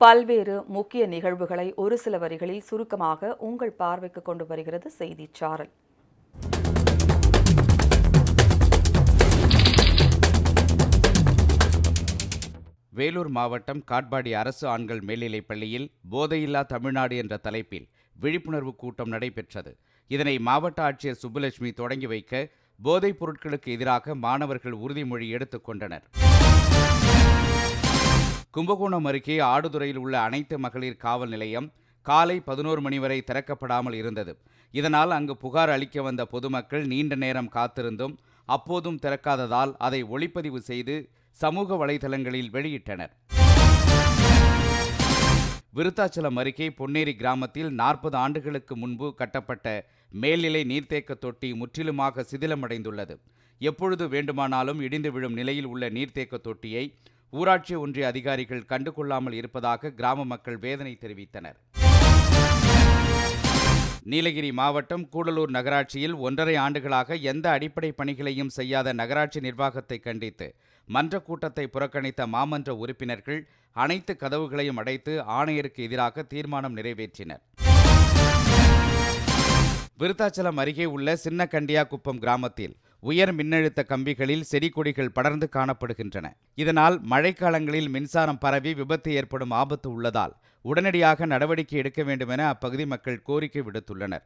பல்வேறு முக்கிய நிகழ்வுகளை ஒரு சில வரிகளில் சுருக்கமாக உங்கள் பார்வைக்கு கொண்டு வருகிறது செய்திச் சாரல். வேலூர் மாவட்டம் காட்பாடி அரசு ஆண்கள் மேல்நிலைப் பள்ளியில் போதையில்லா தமிழ்நாடு என்ற தலைப்பில் விழிப்புணர்வு கூட்டம் நடைபெற்றது. இதனை மாவட்ட ஆட்சியர் சுப்புலட்சுமி தொடங்கி வைக்க போதைப் பொருட்களுக்கு எதிராக மாணவர்கள் உறுதிமொழி எடுத்துக் கொண்டனர். கும்பகோணம் அருகே ஆடுதுறையில் உள்ள அனைத்து மகளிர் காவல் நிலையம் காலை பதினோரு மணி வரை திறக்கப்படாமல் இருந்தது. இதனால் அங்கு புகார் அளிக்க வந்த பொதுமக்கள் நீண்ட நேரம் காத்திருந்தும் அப்போதும் திறக்காததால் அதை ஒளிப்பதிவு செய்து சமூக வலைதளங்களில் வெளியிட்டனர். விருத்தாச்சலம் அருகே பொன்னேரி கிராமத்தில் நாற்பது ஆண்டுகளுக்கு முன்பு கட்டப்பட்ட மேல்நிலை நீர்த்தேக்க தொட்டி முற்றிலுமாக சிதிலமடைந்துள்ளது. எப்பொழுது வேண்டுமானாலும் இடிந்து விழும் நிலையில் உள்ள நீர்த்தேக்க தொட்டியை ஊராட்சி ஒன்றிய அதிகாரிகள் கண்டுகொள்ளாமல் இருப்பதாக கிராம மக்கள் வேதனை தெரிவித்தனர். நீலகிரி மாவட்டம் கூடலூர் நகராட்சியில் ஒன்றரை ஆண்டுகளாக எந்த அடிப்படை பணிகளையும் செய்யாத நகராட்சி நிர்வாகத்தை கண்டித்து மன்ற கூட்டத்தை புறக்கணித்த மாமன்ற உறுப்பினர்கள் அனைத்து கதவுகளையும் அடைத்து ஆணையருக்கு எதிராக தீர்மானம் நிறைவேற்றினர். விருத்தாச்சலம் அருகே உள்ள சின்னகண்டியாகுப்பம் கிராமத்தில் உயர் மின்னழுத்த கம்பிகளில் செடி கொடிகள் படர்ந்து காணப்படுகின்றன. இதனால் மழைக்காலங்களில் மின்சாரம் பரவி விபத்து ஏற்படும் ஆபத்து உள்ளதால் உடனடியாக நடவடிக்கை எடுக்க வேண்டுமென அப்பகுதி மக்கள் கோரிக்கை விடுத்துள்ளனர்.